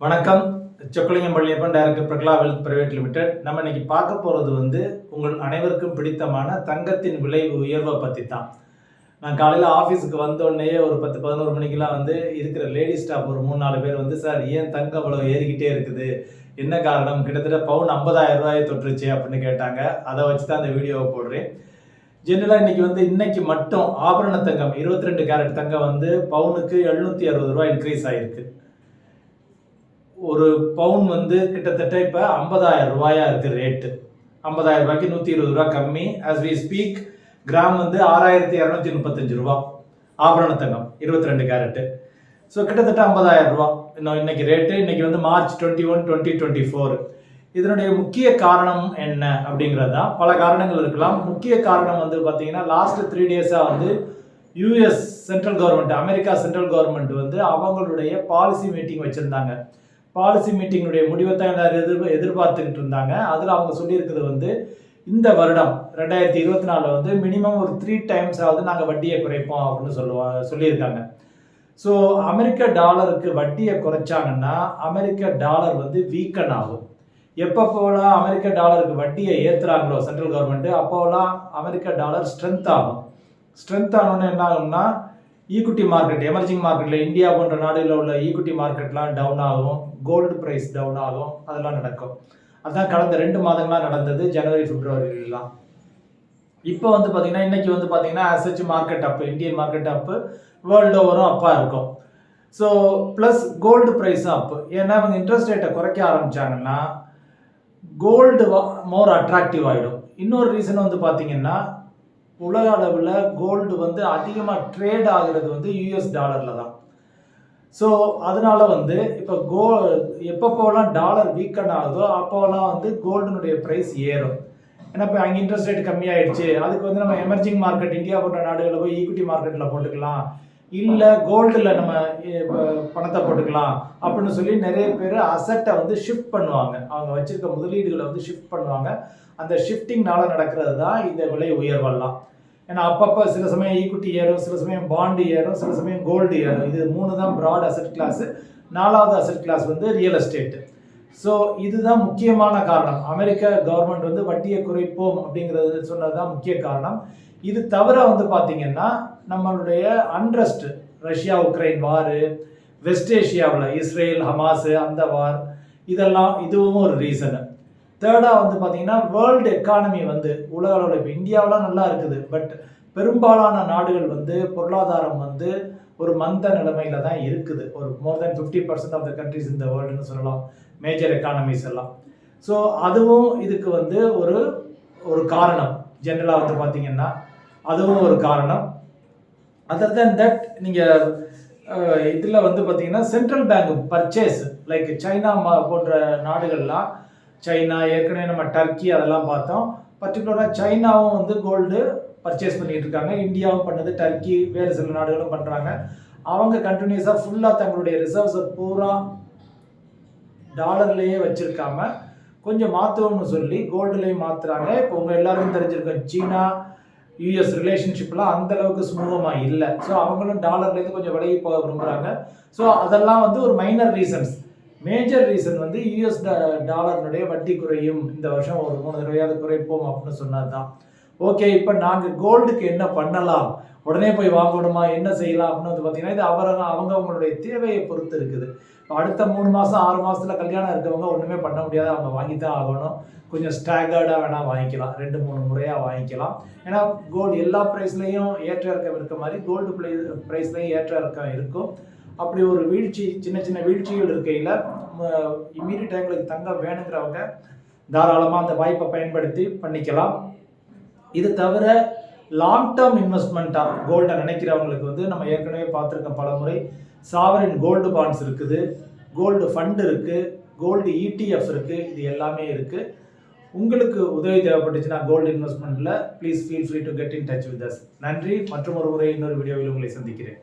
வணக்கம். Chockalingam Palaniappan director Prakala wealth private limited நம்ம இன்னைக்கு பார்க்க போகிறது வந்து உங்கள் அனைவருக்கும் பிடித்தமான தங்கத்தின் விலை உயர்வை பற்றி தான் நான் காலையில் ஆஃபீஸுக்கு வந்தோடனே ஒரு பத்து பதினோரு மணிக்கெலாம் வந்து இருக்கிற லேடி ஸ்டாஃப் ஒரு மூணு நாலு பேர் வந்து சார் ஏன் தங்கம் அவ்வளோ ஏறிக்கிட்டே இருக்குது? என்ன காரணம்? கிட்டத்தட்ட பவுன் ஐம்பதாயிரம் ரூபாயை தொட்டுருச்சு அப்படின்னு கேட்டாங்க. அதை வச்சு தான் அந்த வீடியோவை போடுறேன். ஜென்ரலாக இன்றைக்கி வந்து இன்னைக்கு மட்டும் ஆபரண தங்கம் இருபத்தி ரெண்டு கேரட் தங்கம் வந்து பவுனுக்கு எழுநூற்றி அறுபது ரூபாய் இன்க்ரீஸ் ஆகிருக்கு ஒரு பவுன் வந்து கிட்டத்தட்ட இப்போ ஐம்பதாயிரம் ரூபாயா இருக்கு ரேட்டு ஐம்பதாயிரம் ரூபாய்க்கு நூற்றி இருபது ரூபா கம்மி. அஸ் வி ஸ்பீக் கிராம் வந்து ஆறாயிரத்தி இரநூத்தி முப்பத்தஞ்சு ரூபா. ஆபரண தங்கம் இருபத்தி ரெண்டு கேரட்டு ஸோ கிட்டத்தட்ட ஐம்பதாயிரம் ரூபா. இன்னும் இன்னைக்கு ரேட்டு இன்னைக்கு வந்து March twenty one twenty twenty four இதனுடைய முக்கிய காரணம் என்ன அப்படிங்கிறது தான் பல காரணங்கள் இருக்கலாம். முக்கிய காரணம் வந்து பார்த்தீங்கன்னா லாஸ்ட் த்ரீ டேஸாக வந்து US central government America central government வந்து அவங்களுடைய பாலிசி மீட்டிங் வச்சுருந்தாங்க. பாலிசி மீட்டிங்கினுடைய முடிவை தான் எல்லாரும் எதிர் எதிர்பார்த்துக்கிட்டு இருந்தாங்க. அதில் அவங்க சொல்லியிருக்கிறது வந்து இந்த வருடம் ரெண்டாயிரத்தி இருபத்தி நாலில் வந்து மினிமம் ஒரு த்ரீ டைம்ஸ் ஆகுது நாங்கள் வட்டியை குறைப்போம் அப்படின்னு சொல்லுவாங்க சொல்லியிருக்காங்க. ஸோ அமெரிக்க டாலருக்கு வட்டியை குறைச்சாங்கன்னா அமெரிக்க டாலர் வந்து வீக்கன் ஆகும். எப்போ போலாம் அமெரிக்க டாலருக்கு வட்டியை ஏற்றுறாங்களோ சென்ட்ரல் கவர்மெண்ட்டு அப்போலாம் அமெரிக்க டாலர் ஸ்ட்ரென்த் ஆகும். ஸ்ட்ரென்த் ஆனோன்னு என்ன ஆகும்னா ஈக்குட்டி மார்க்கெட் எமர்ஜிங் மார்க்கெட்டில் இந்தியா போன்ற நாடுகளில் உள்ள ஈக்குட்டி மார்க்கெட்லாம் டவுன் ஆகும். கோல்டு ப்ரைஸ் டவுன் ஆகும். அதெல்லாம் நடக்கும். அதான் கடந்த ரெண்டு மாதங்களாக நடந்தது ஜனவரி பிப்ரவரிலாம் இப்போ வந்து பார்த்தீங்கன்னா இன்றைக்கி வந்து பார்த்தீங்கன்னா asset market up Indian market up world ஓவரும் அப்பாக இருக்கும். ஸோ ப்ளஸ் கோல்டு ப்ரைஸும் அப்பு ஏன்னா அவங்க இன்ட்ரெஸ்ட் ரேட்டை குறைக்க ஆரம்பிச்சாங்கன்னா கோல்டு மோர் அட்ராக்டிவ் ஆகிடும் இன்னொரு ரீசன் வந்து பார்த்தீங்கன்னா உலக அளவில் கோல்டு வந்து அதிகமாக ட்ரேட் ஆகிறது வந்து யூஎஸ் டாலரில் தான். ஸோ அதனால் வந்து இப்போ கோ எப்பப்போலாம் டாலர் வீக்கன் ஆகுதோ அப்போலாம் வந்து கோல்டுனுடைய ப்ரைஸ் ஏறும். ஏன்னா இப்போ அங்கே இன்ட்ரெஸ்ட் ரேட் கம்மியாயிடுச்சு. அதுக்கு வந்து நம்ம எமர்ஜிங் மார்க்கெட் இந்தியா போன்ற நாடுகளில் போய் ஈக்விட்டி மார்க்கெட்டில் போட்டுக்கலாம். இல்லை கோல்டில் நம்ம பணத்தை போட்டுக்கலாம். அப்படின்னு சொல்லி நிறைய பேர் அசட்டை வந்து ஷிஃப்ட் பண்ணுவாங்க. அவங்க வச்சுருக்க முதலீடுகளை வந்து ஷிஃப்ட் பண்ணுவாங்க. அந்த ஷிஃப்டிங்னால நடக்கிறது தான் இந்த விலை உயர்வெல்லாம். ஏன்னா அப்பப்போ சில சமயம் ஈக்குட்டி ஏறும் சில சமயம் பாண்டு ஏறும் சில சமயம் கோல்டு ஏறும் இது மூணு தான் ப்ராட் அசட் கிளாஸு நாலாவது அசட் கிளாஸ் வந்து ரியல் எஸ்டேட்டு ஸோ இதுதான் முக்கியமான காரணம். அமெரிக்க கவர்மெண்ட் வந்து வட்டியை குறைப்போம் அப்படிங்கிறது சொன்னது தான் முக்கிய காரணம். இது தவிர வந்து பார்த்தீங்கன்னா நம்மளுடைய unrest Russia Ukraine war west ஏஷியாவில் Israel Hamas அந்த வார் இதெல்லாம் இதுவும் ஒரு ரீசனு தேர்டாக வந்து பார்த்தீங்கன்னா வேர்ல்டு எக்கானமி வந்து உலக அளவில் இப்போ இந்தியாவெலாம் நல்லா இருக்குது. பட் பெரும்பாலான நாடுகள் வந்து பொருளாதாரம் வந்து ஒரு மந்த நிலைமையில தான் இருக்குது. ஒரு more than fifty percent of the countries இந்த வேர்ல்டுன்னு சொல்லலாம். மேஜர் எக்கானமிஸ் எல்லாம். ஸோ அதுவும் இதுக்கு வந்து ஒரு ஒரு காரணம். ஜென்ரலாக வந்து பார்த்தீங்கன்னா அதுவும் ஒரு காரணம். அதர் தென் தட் நீங்கள் இதில் வந்து பார்த்தீங்கன்னா central bank purchase like China மா- போன்ற நாடுகள்லாம் சைனா ஏற்கனவே நம்ம டர்க்கி அதெல்லாம் பார்த்தோம். பர்டிகுலராக சைனாவும் வந்து கோல்டு பர்ச்சேஸ் பண்ணிட்டு இருக்காங்க இந்தியாவும் பண்ணுது டர்க்கி வேறு சில நாடுகளும் பண்ணுறாங்க அவங்க கண்டினியூஸாக ஃபுல்லாக தங்களுடைய ரிசர்வ்ஸை பூரா டாலர்லேயே வச்சுருக்காம கொஞ்சம் மாற்றுவோம்னு சொல்லி கோல்டுலேயும் மாற்றுறாங்க இப்போ உங்கள் எல்லாருக்கும் தெரிஞ்சிருக்கோம் சீனா யூஎஸ் ரிலேஷன்ஷிப்லாம் அந்த அளவுக்கு சுமூகமாக இல்லை. ஸோ அவங்களும் டாலர்லேருந்து கொஞ்சம் விலகி போக விரும்புகிறாங்க ஸோ அதெல்லாம் வந்து ஒரு மைனர் ரீசன்ஸ் மேஜர் ரீசன் வந்து யூஎஸ் டாலர்னுடைய வட்டி குறையும். இந்த வருஷம் ஒரு மூணு தடவையாவது குறைப்போம் அப்படின்னு சொன்னது தான் ஓகே இப்போ நாங்கள் கோல்டுக்கு என்ன பண்ணலாம்? உடனே போய் வாங்கணுமா? என்ன செய்யலாம்? அப்படின்னு வந்து பார்த்தீங்கன்னா இது அவர அவங்க அவங்களுடைய தேவையை பொறுத்து இருக்குது. அடுத்த மூணு மாதம் ஆறு மாதத்தில் கல்யாணம் இருக்கவங்க ஒன்றுமே பண்ண முடியாது. அவங்க வாங்கி தான் ஆகணும். கொஞ்சம் ஸ்டாகர்டாக வேணால் வாங்கிக்கலாம். ரெண்டு மூணு முறையாக வாங்கிக்கலாம். ஏன்னா கோல்டு எல்லா ப்ரைஸ்லேயும் ஏற்ற இறக்கம் இருக்க மாதிரி கோல்டு ப்ளே ப்ரைஸ்லேயும் ஏற்ற இறக்கம் இருக்கும். அப்படி ஒரு வீழ்ச்சி சின்ன சின்ன வீழ்ச்சிகள் இருக்கையில் இம்மீடியட் எங்களுக்கு தங்கம் வேணுங்கிறவங்க தாராளமாக அந்த வாய்ப்பை பயன்படுத்தி பண்ணிக்கலாம். இது தவிர லாங் டேர்ம் இன்வெஸ்ட்மெண்ட்டாக கோல்டை நினைக்கிறவங்களுக்கு வந்து நம்ம ஏற்கனவே பார்த்துருக்கோம் பல முறை சாவரின் கோல்டு பாண்ட்ஸ் இருக்குது கோல்டு ஃபண்ட் இருக்குது கோல்டு இடிஎஃப் இருக்குது இது எல்லாமே இருக்குது உங்களுக்கு உதவி தேவைப்பட்டுச்சுன்னா gold இன்வெஸ்ட்மெண்ட்டில் please feel free to get in touch with us நன்றி மற்றும் ஒரு முறை இன்னொரு வீடியோவில் உங்களை சந்திக்கிறேன்.